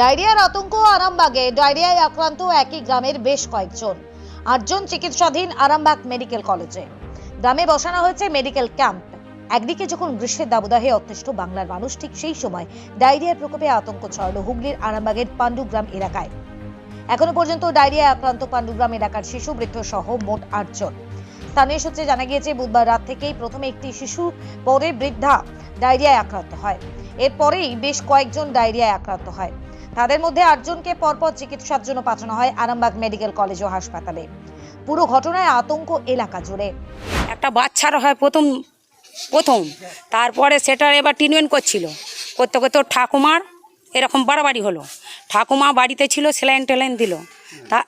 ডায়রিয়ার আতঙ্ক আরামবাগে। ডায়রিয়ায় আক্রান্ত একই গ্রামের বেশ কয়েকজন। আটজন চিকিৎসাধীন আরামবাগ মেডিকেল কলেজে। গ্রামে বসানো হয়েছে মেডিকেল ক্যাম্প। একদিকে যখন গ্রীষ্মের দাবদাহে অতিষ্ঠ বাংলার মানুষ, ঠিক সেই সময় ডায়রিয়ার প্রকোপে আতঙ্ক ছড়ালো হুগলির আরামবাগের পাণ্ডুগ্রাম এলাকায়। এখনও পর্যন্ত ডায়রিয়ায় আক্রান্ত পাণ্ডুগ্রাম এলাকার শিশু, বৃদ্ধ সহ মোট আটজন। স্থানীয় সূত্রে জানা গিয়েছে, বুধবার রাত থেকেই প্রথমে একটি শিশু, পরে বৃদ্ধা ডায়রিয়ায় আক্রান্ত হয়। এরপরেই বেশ কয়েকজন ডায়রিয়ায় আক্রান্ত হয়। তাদের মধ্যে আটজনকে পরপর চিকিৎসার জন্য পাঠানো হয় আরামবাগ মেডিকেল কলেজ ও হাসপাতালে। পুরো ঘটনায় আতঙ্ক এলাকা জুড়ে। একটা বাচ্চার হয় প্রথম প্রথম। তারপরে সেটা এবার ট্রিটমেন্ট করছিল। করতে করতে ওর ঠাকুমার এরকম বাড়াবাড়ি হলো। ঠাকুমা বাড়িতে ছিল, সেলাইন টেলাইন দিল। তা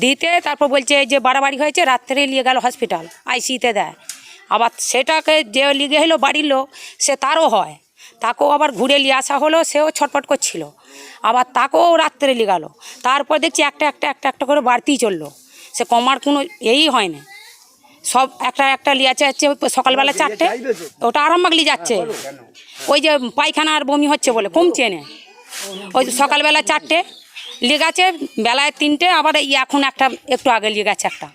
দিতে তারপর বলছে যে বাড়াবাড়ি হয়েছে, রাত্রে নিয়ে গেল হসপিটাল আইসিতে দেয়। আবার সেটাকে যে লিগে হলো বাড়ির লোক, সে তারও হয়। তাকেও আবার ঘুরে নিয়ে আসা হলো, সেও ছটপট করছিল। আবার তাকেও রাত্রে নিয়ে গেল তারপর দেখছি একটা একটা একটা একটা করে বাড়তেই চলল। সে কমার কোনো এই হয় না। সব একটা একটা লিয়াছে হচ্ছে ওই সকালবেলা চারটে। ওটা আরামবাগ লিয়ে যাচ্ছে ওই যে পায়খানা আর বমি হচ্ছে বলে কমছে না। ওই যে সকালবেলা চারটে লিয়ে গেছে বেলায় তিনটে আবার এই এখন একটা একটু আগে লিয়ে গেছে একটা।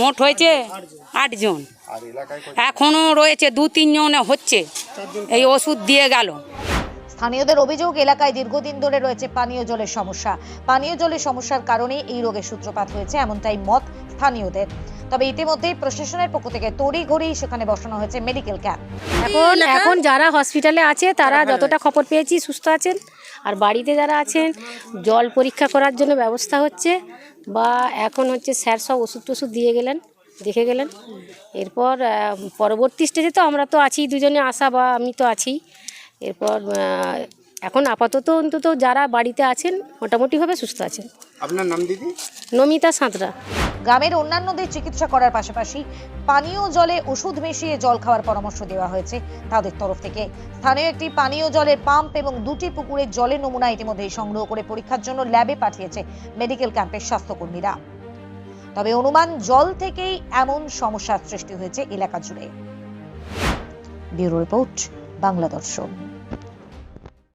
মোট হয়েছে আটজন এখনও রয়েছে দু তিনজন হচ্ছে। এই ওষুধ দিয়ে গেল। স্থানীয়দের অভিযোগ এলাকায় দীর্ঘদিন ধরে রয়েছে পানীয় জলের সমস্যা। পানীয় জলের সমস্যার কারণে এই রোগের সূত্রপাত হয়েছে এমনটাই মত স্থানীয়দের। তবে ইতিমধ্যেই প্রশাসনের পক্ষ থেকে তড়িঘড়ি সেখানে বসানো হয়েছে মেডিকেল ক্যাম্প। এখন এখন যারা হসপিটালে আছে তারা যতটা খবর পেয়েছি সুস্থ আছেন। আর বাড়িতে যারা আছেন জল পরীক্ষা করার জন্য ব্যবস্থা হচ্ছে বা এখন হচ্ছে স্যার সব ওষুধ টষুধ দিয়ে গেলেন দেখে গেলেন। এরপর পরবর্তী স্টেজে তো আমরা তো আছি দুজনে আসা বা আমি তো আছি। এরপর এখন আপাতত অন্তত যারা বাড়িতে আছেন মোটামুটিভাবে সুস্থ আছেন। আপনার নাম দিদি? নমিতা সাঁতরা। গ্রামের অন্যান্যদের চিকিৎসা করার পাশাপাশি পানীয় জলে ওষুধ মিশিয়ে জল খাওয়ার পরামর্শ দেওয়া হয়েছে তাদের তরফ থেকে। স্থানীয় একটি পানীয় জলের পাম্প এবং দুটি পুকুরের জলের নমুনা ইতিমধ্যেই সংগ্রহ করে পরীক্ষার জন্য ল্যাবে পাঠিয়েছে মেডিকেল ক্যাম্পের স্বাস্থ্যকর্মীরা। তবে অনুমান জল থেকেই এমন সমস্যার সৃষ্টি হয়েছে এলাকা জুড়ে। ব্যুরো রিপোর্ট বাংলা দর্শন।